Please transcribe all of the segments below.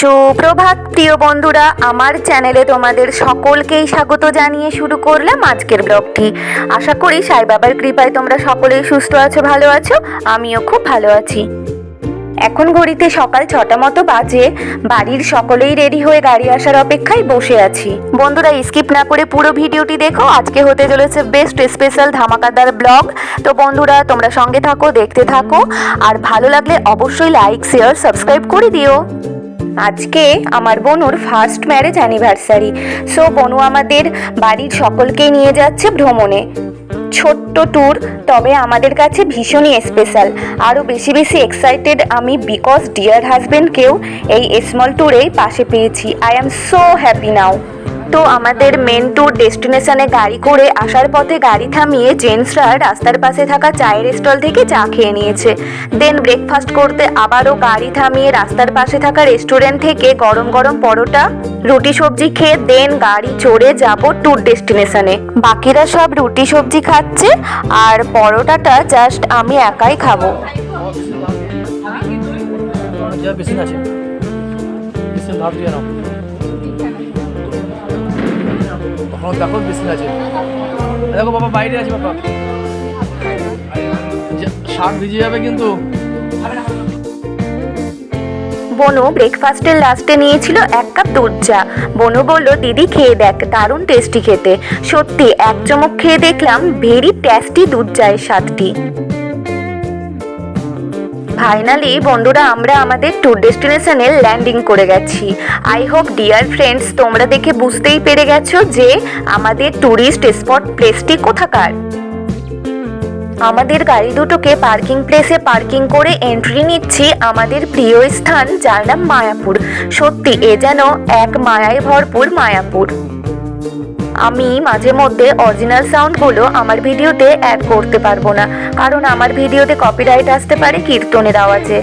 সুপ্রভাত, প্রিয় বন্ধুরা, আমার চ্যানেলে তোমাদের সকলকেই স্বাগত জানিয়ে শুরু করলাম আজকের ব্লগটি। আশা করি সাই বাবার কৃপায় তোমরা সকলেই সুস্থ আছো, ভালো আছো, আমিও খুব ভালো আছি। এখন ঘড়িতে সকাল ছটা মতো বাজে, বাড়ির সকলেই রেডি হয়ে গাড়ি আসার অপেক্ষায় বসে আছি। বন্ধুরা, স্কিপ না করে পুরো ভিডিওটি দেখো, আজকে হতে চলেছে বেস্ট স্পেশাল ধামাকাদার ব্লগ। তো বন্ধুরা, তোমরা সঙ্গে থাকো, দেখতে থাকো, আর ভালো লাগলে অবশ্যই লাইক, শেয়ার, সাবস্ক্রাইব করে দিও। আজকে আমার বোনুর ফার্স্ট ম্যারেজ অ্যানিভার্সারি সো বনু আমাদের বাড়ির সকলকেই নিয়ে যাচ্ছে ভ্রমণে। ছোট্ট ট্যুর তবে আমাদের কাছে ভীষণই স্পেশাল আরও বেশি বেশি এক্সাইটেড আমি বিকজ ডিয়ার হাজব্যান্ডকেও এই স্মল ট্যুরেই পাশে পেয়েছি। I am so happy now তো আমাদের মেন ট্যুর ডেস্টিনেশনে গাড়ি করে আসার পথে গাড়ি থামিয়ে জেন্টসরা রাস্তার পাশে থাকা চায়ের স্টল থেকে চা খেয়ে নিয়েছে। দেন ব্রেকফাস্ট করতে আবারও গাড়ি থামিয়ে রাস্তার পাশে থাকা রেস্টুরেন্ট থেকে গরম গরম পরোটা, রুটি সবজি খেয়ে দেন গাড়ি চড়ে যাব ট্যুর ডেস্টিনেশনে বাকিরা সব রুটি সবজি খাচ্ছে আর পরোটাটা জাস্ট আমি একাই খাব। আছে। তখন দেখো বেশি আছে। দেখো বাবা, বাইরে আছে বাবা। ভিজে যাবে কিন্তু। বনো ব্রেকফাস্টের লাস্টে নিয়েছিল এক কাপ দুধ চা। বনু বলল, দিদি, খেয়ে দেখ, দারুণ টেস্টি খেতে। সত্যি, এক চমক খেয়ে দেখলাম ভেরি টেস্টি দুধ চায়ের স্বাদটি। ফাইনালি বন্ধুরা, আমরা আমাদের ট্যুর ডেস্টিনেশনে ল্যান্ডিং করে গেছি। আই হোপ ডিয়ার ফ্রেন্ডস তোমরা দেখে বুঝতেই পেরে গেছো যে আমাদের ট্যুরিস্ট স্পট প্লেসটি কোথাকার। আমাদের গাড়ি দুটোকে পার্কিং প্লেসে পার্কিং করে এন্ট্রি নিচ্ছি আমাদের প্রিয় স্থান, যার নাম মায়াপুর। সত্যি, এ যেন এক মায়ায় ভরপুর মায়াপুর। আমি মাঝে মধ্যে অরিজিনাল সাউন্ডগুলো আমার ভিডিওতে অ্যাড করতে পারব না, কারণ আমার ভিডিওতে কপিরাইট আসতে পারে কীর্তনের আওয়াজে।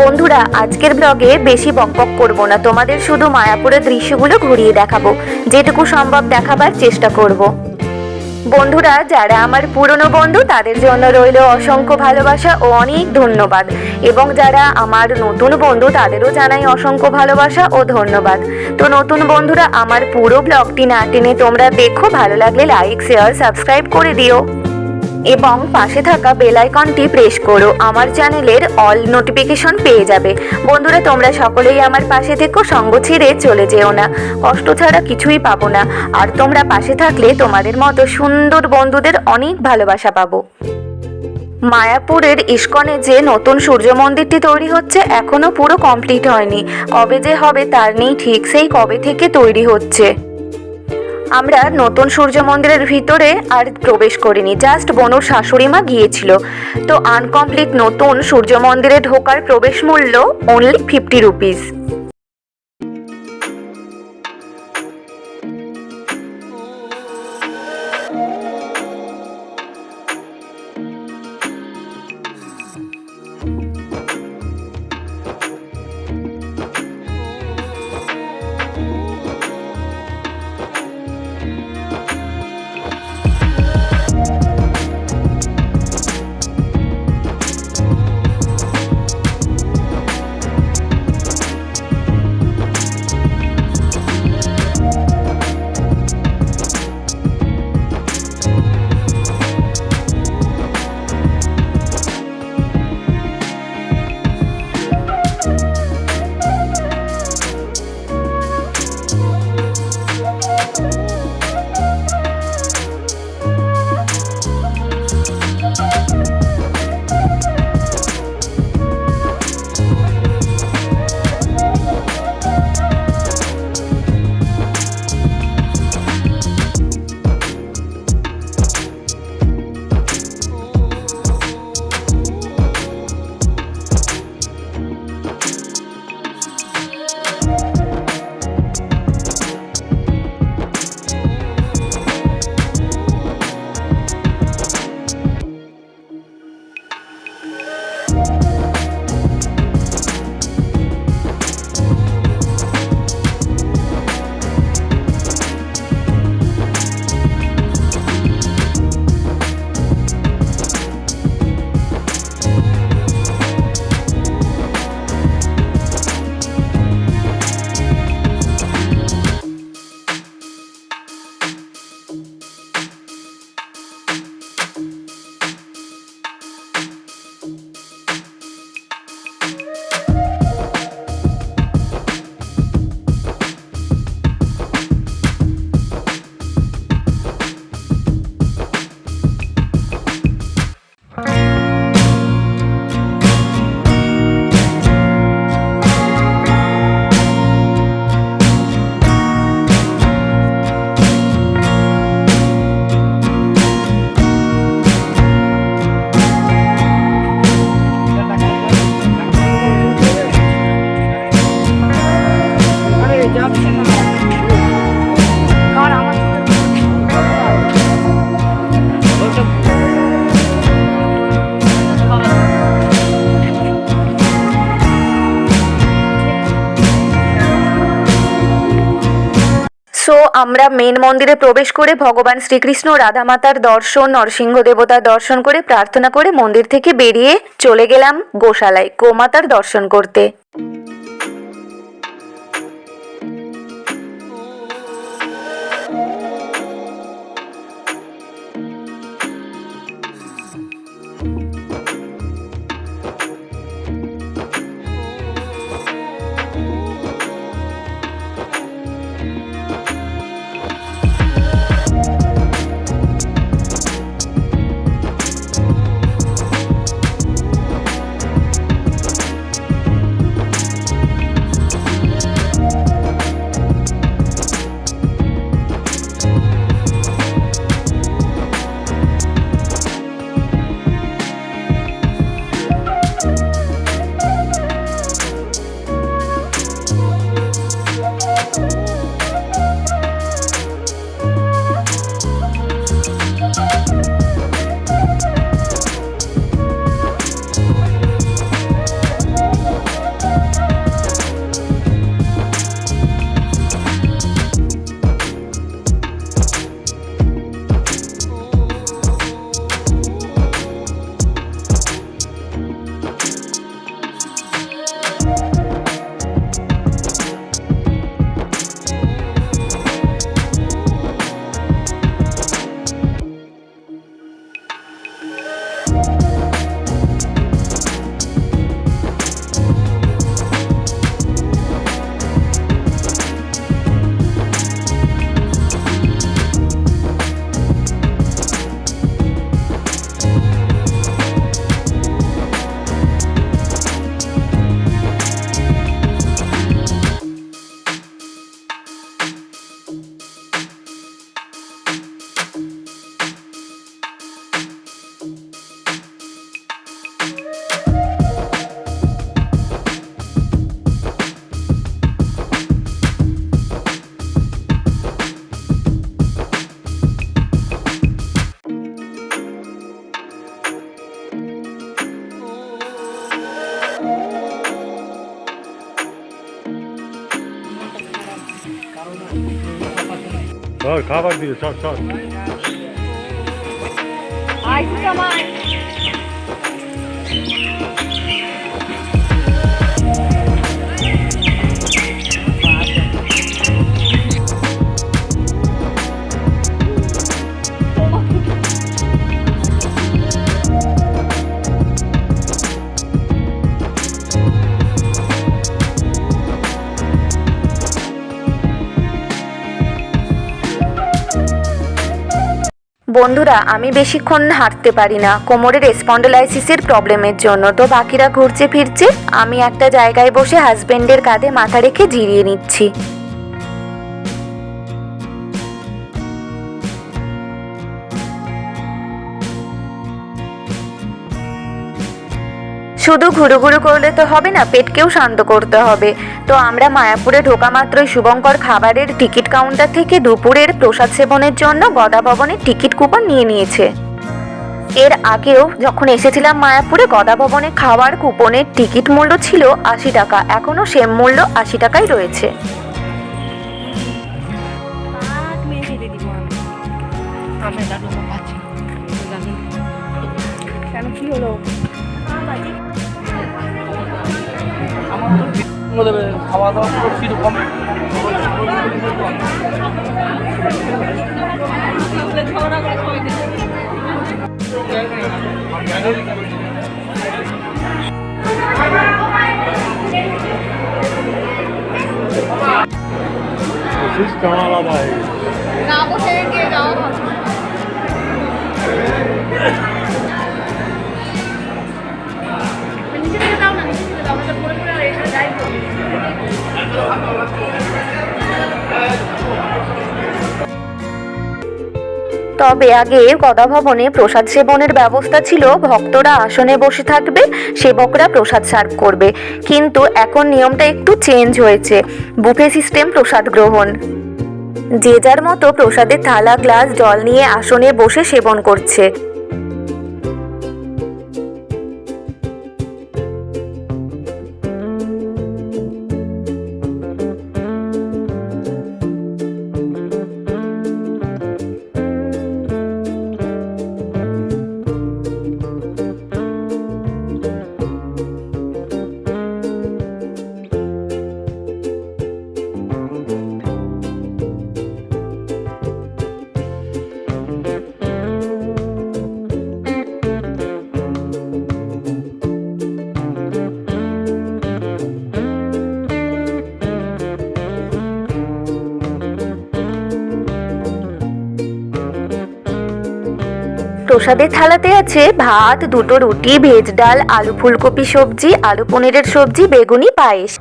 বন্ধুরা, আজকের ব্লগে বেশি বকবক করব না, তোমাদের শুধু মায়াপুরের দৃশ্যগুলো ঘুরিয়ে দেখাবো, যেটুকু সম্ভব দেখাবার চেষ্টা করব। বন্ধুরা, যারা আমার পুরনো বন্ধু, তাদের জন্য রইল অসংখ্য ভালোবাসা ও অনেক ধন্যবাদ। এবং যারা আমার নতুন বন্ধু, তাদেরও জানাই অসংখ্য ভালোবাসা ও ধন্যবাদ। তো নতুন বন্ধুরা, আমার পুরো ব্লগটি না টেনে তোমরা দেখো। ভালো লাগলে লাইক শেয়ার সাবস্ক্রাইব করে দিও। এবং পাশে থাকা বেল আইকনটি প্রেস করো। আমার চ্যানেলের অল নোটিফিকেশন পেয়ে যাবে। বন্ধুরা, তোমরা সকলেই আমার পাশে থেকো, সঙ্গ ছেড়ে চলে যেও না। কষ্ট ছাড়া কিছুই পাবো না। আর তোমরা পাশে থাকলে তোমাদের মতো সুন্দর বন্ধুদের অনেক ভালোবাসা পাবো। মায়াপুরের ইস্কনে যে নতুন সূর্য মন্দিরটি তৈরি হচ্ছে এখনও পুরো কমপ্লিট হয়নি। কবে যে হবে তার নেই ঠিক সেই কবে থেকে তৈরি হচ্ছে। আমরা নতুন সূর্য মন্দিরের ভিতরে আর প্রবেশ করিনি জাস্ট বনুর শাশুড়ি মা গিয়েছিল। তো আনকমপ্লিট নতুন সূর্য মন্দিরে ঢোকার প্রবেশ মূল্য অনলি ফিফটি রুপিস আমরা মেন মন্দিরে প্রবেশ করে ভগবান শ্রীকৃষ্ণ রাধা মাতার দর্শন, নরসিংহ দেবতার দর্শন করে প্রার্থনা করে মন্দির থেকে বেরিয়ে চলে গেলাম গোশালায়, গোমাতার দর্শন করতে। চল খাবার দিয়ে চল চল বন্ধুরা, আমি বেশিক্ষণ হাঁটতে পারি না। কোমরের স্পন্ডোলাইসিসের প্রবলেমের জন্য। তো বাকিরা ঘুরছে ফিরছে, আমি একটা জায়গায় বসে হাজবেন্ডের কাঁধে মাথা রেখে জিরিয়ে নিচ্ছি। শুধু ঘুরু ঘুরু করলে তো হবে না, পেটকেও শান্ত করতে হবে। তো আমরা মায়াপুরে ঢোকা মাত্রই শুভঙ্কর খাবারের টিকিট কাউন্টার থেকে দুপুরের প্রসাদ সেবনের জন্য গদা ভবনের টিকিট কুপন নিয়ে নিয়েছে। এর আগেও যখন এসেছিলাম মায়াপুরে, গদা ভবনে খাওয়ার কুপনের টিকিট মূল্য ছিল আশি টাকা। এখনও সেম মূল্য আশি টাকাই রয়েছে। কেন, কি হলো? আমার দেবে খাওয়া দাওয়া পুরো কীরকম হয়ে না তবে আগে গদা ভবনে প্রসাদ সেবনের ব্যবস্থা ছিল। ভক্তরা আসনে বসে থাকবে, সেবকরা প্রসাদ সার্ভ করবে। কিন্তু এখন নিয়মটা একটু চেঞ্জ হয়েছে। বুফে সিস্টেম প্রসাদ গ্রহণ। যে যার মতো প্রসাদের থালা, গ্লাস, জল নিয়ে আসনে বসে সেবন করছে। প্রসাদের থালাতে আছে ভাত, দুটো রুটি, ভেজ ডাল, আলু ফুলকপি সবজি, আলু পনিরের সবজি, বেগুনি পায়েস।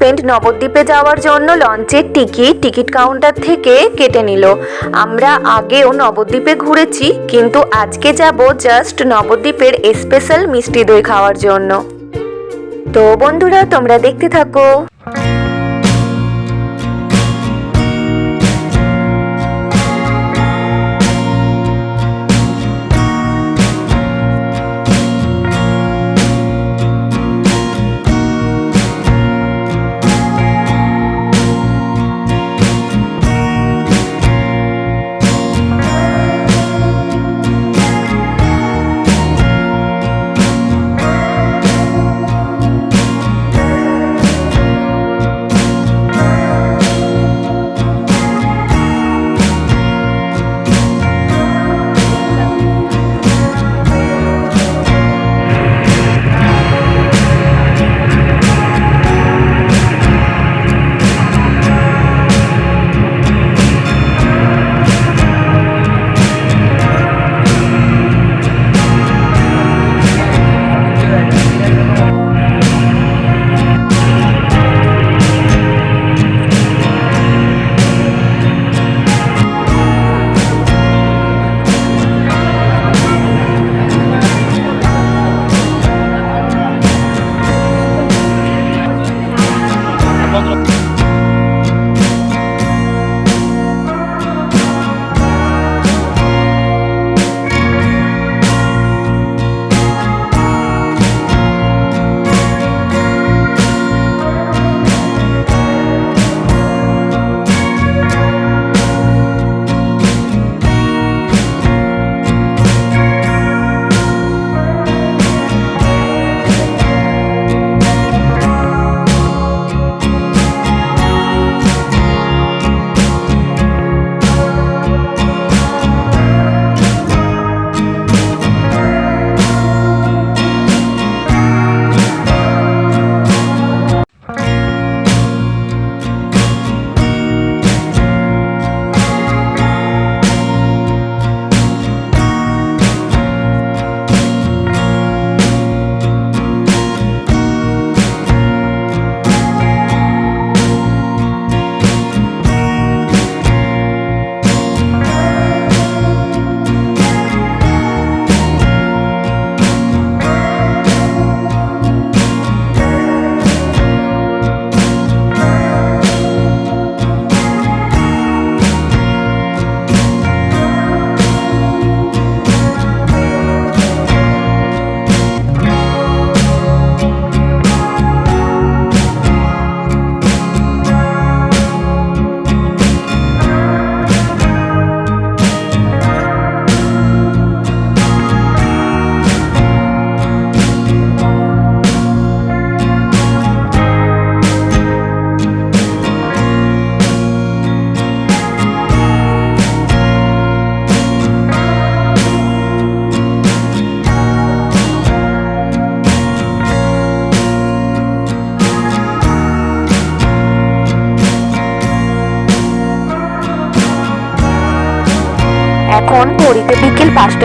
হাজবেন্ড নবদ্বীপে যাওয়ার জন্য লঞ্চের টিকিট টিকিট কাউন্টার থেকে কেটে নিল। আমরা আগেও নবদ্বীপে ঘুরেছি, কিন্তু আজকে যাব জাস্ট নবদ্বীপের স্পেশাল মিষ্টি দই খাওয়ার জন্য। তো বন্ধুরা, তোমরা দেখতে থাকো।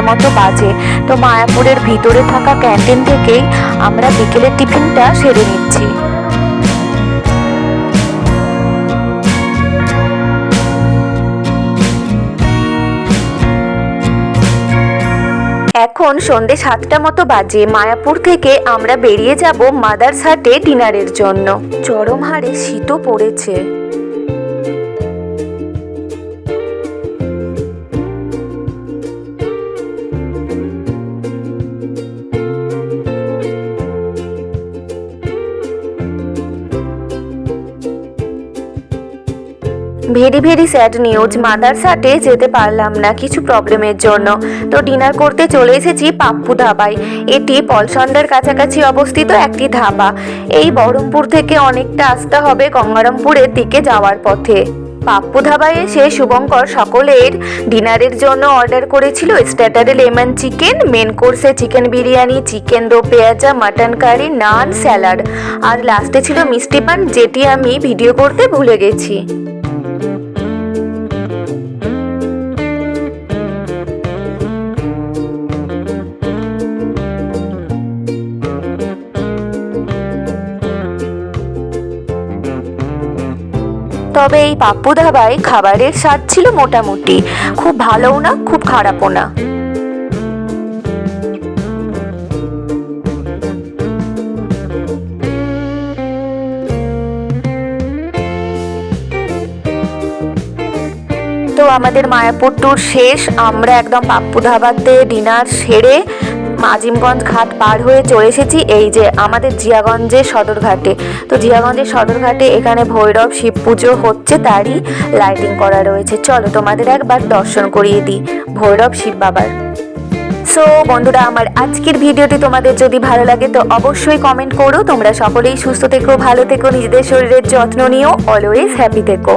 মতো বাজে। তো মায়াপুরের ভিতরে থাকা ক্যান্টিন থেকেই আমরা বিকেলের টিফিনটা সেরে নিচ্ছি। এখন সন্ধে সাতটা মতো বাজে। মায়াপুর থেকে আমরা বেরিয়ে যাব মাদারসাটে ডিনারের জন্য। চরম হারে শীতও পড়েছে। Very very sad news mother সাটে যেতে পারলাম না কিছু প্রবলেমের জন্য। তো ডিনার করতে চলে এসেছি পাপ্পু ধাবায়। এটি পলসন্ডার কাছাকাছি অবস্থিত একটি ধাবা। এই বহরমপুর থেকে অনেকটা আসতে হবে গঙ্গারামপুরের দিকে যাওয়ার পথে। পাপ্পু ধাবায় এসে শুভঙ্কর সকলের ডিনারের জন্য অর্ডার করেছিল স্টার্টারে লেমন চিকেন, মেন কোর্সে chicken biryani, chicken do pyaza, mutton curry, naan, salad. আর লাস্টে ছিল মিষ্টি পান, যেটি আমি ভিডিও করতে ভুলে গেছি। তবে এই পাপ্পু ধাবায় খাবারের স্বাদ ছিল মোটামুটি। খুব ভালোও না, খুব খারাপও না। তো আমাদের মায়াপুর ট্যুর শেষ। আমরা একদম পাপ্পু ধাবাতে ডিনার সেরে আজিমগঞ্জ ঘাট পার হয়ে চলে এসেছি এই যে আমাদের জিয়াগঞ্জের সদরঘাটে। তো জিয়াগঞ্জের সদরঘাটে এখানে ভৈরব, শিব পুজো হচ্ছে, তারই লাইটিং করা রয়েছে। চলো তোমাদের একবার দর্শন করিয়ে দিই ভৈরব, শিব বাবার। সো বন্ধুরা, আমার আজকের ভিডিওটি তোমাদের যদি ভালো লাগে, তো অবশ্যই কমেন্ট করো। তোমরা সকলেই সুস্থ থেকো, ভালো থেকো, নিজেদের শরীরের যত্ন নিও অলওয়েজ হ্যাপি থেকো।